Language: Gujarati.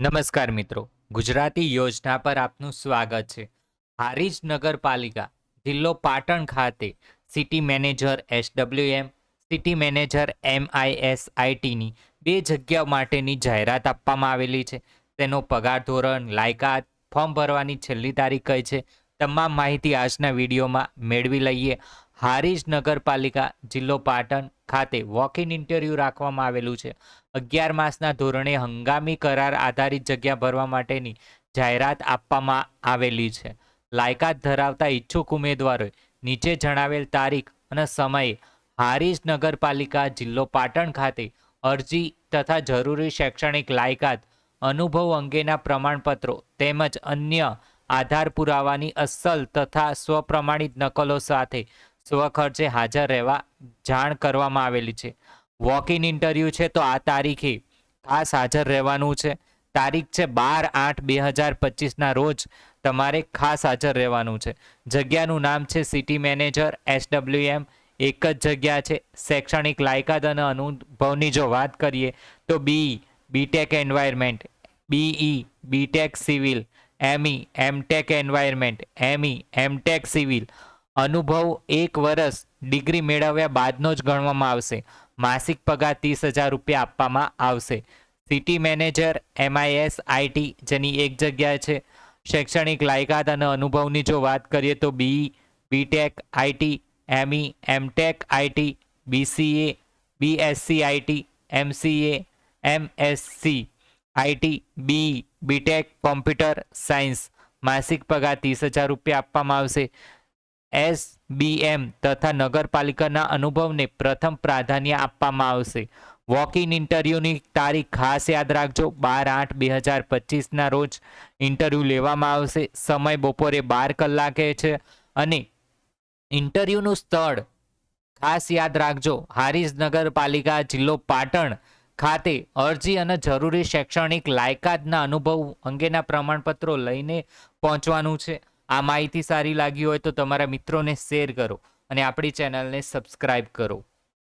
નમસ્કાર મિત્રો. ગુજરાતી યોજના પર આપનું સ્વાગત છે. હારીજ નગરપાલિકા, જિલ્લો પાટણ ખાતે city manager SWM city manager MIS આઈટીની બે જગ્યાઓ માટેની જાહેરાત આપવામાં આવેલી છે. તેનો પગાર ધોરણ, લાયકાત, ફોર્મ ભરવાની છેલ્લી તારીખ કઈ છે, તમામ માહિતી આજના વિડીયોમાં મેળવી લઈએ. હારીજ નગરપાલિકા, જિલ્લો પાટણ ખાતે વોક ઇન ઇન્ટરવ્યૂ રાખવામાં આવેલું છે. અગિયાર માસના ધોરણે હંગામી કરાર આધારિત જગ્યા ભરવા માટેની જાહેરાત આપવામાં આવેલી છે. લાયકાત ધરાવતા ઈચ્છુક ઉમેદવારોએ નીચે જણાવેલ તારીખ અને સમયે હારીજ નગરપાલિકા, જિલ્લો પાટણ ખાતે અરજી તથા જરૂરી શૈક્ષણિક લાયકાત, અનુભવ અંગેના પ્રમાણપત્રો તેમજ અન્ય આધાર પુરાવાની અસલ તથા સ્વપ્રમાણિત નકલો સાથે સ્વખર્ચે હાજર રહેવા જાણ કરવામાં આવેલી છે. વોક ઇન ઇન્ટરવ્યૂ છે તો આ તારીખે ખાસ હાજર રહેવાનું છે. તારીખ છે બાર આઠ બે હજાર પચીસના રોજ તમારે ખાસ હાજર રહેવાનું છે. જગ્યાનું નામ છે સિટી મેનેજર એસડબ્લ્યુએમ એક જ જગ્યા છે. શૈક્ષણિક લાયકાત અને અનુભવની જો વાત કરીએ તો B BTech environment BE BTech civil ME MTech environment ME MTech civil અનુભવ એક વર્ષ ડિગ્રી મેળવ્યા બાદનો જ ગણવામાં આવશે. માસિક પગાર ત્રીસ હજાર રૂપિયા આપવામાં આવશે. સિટી મેનેજર, એમઆઈએસ, આઈટી જેની એક જગ્યા છે. શૈક્ષણિક લાયકાત અને અનુભવની જો વાત કરીએ તો B, BTech, IT, ME, MTech, IT, BCA, BSc, IT, MCA, MSc, IT, B, BTech, computer science. માસિક પગાર ત્રીસ હજાર રૂપિયા આપવામાં આવશે. એસ બીએમ તથા નગરપાલિકાના અનુભવને પ્રથમ પ્રાધાન્ય આપવામાં આવશે. વોક ઇન ઇન્ટરવ્યૂની તારીખ ખાસ યાદ રાખજો. બાર આઠ બે હજાર પચીસના રોજ ઇન્ટરવ્યૂ લેવામાં આવશે. સમય બપોરે બાર કલાકે છે અને ઇન્ટરવ્યૂનું સ્થળ ખાસ યાદ રાખજો. હારીજ નગરપાલિકા, જિલ્લો પાટણ ખાતે અરજી અને જરૂરી શૈક્ષણિક લાયકાતના અનુભવ અંગેના પ્રમાણપત્રો લઈને પહોંચવાનું છે. આ માહિતી સારી લાગી હોય તો તમારા મિત્રોને શેર કરો અને આપણી ચેનલને સબસ્ક્રાઈબ કરો.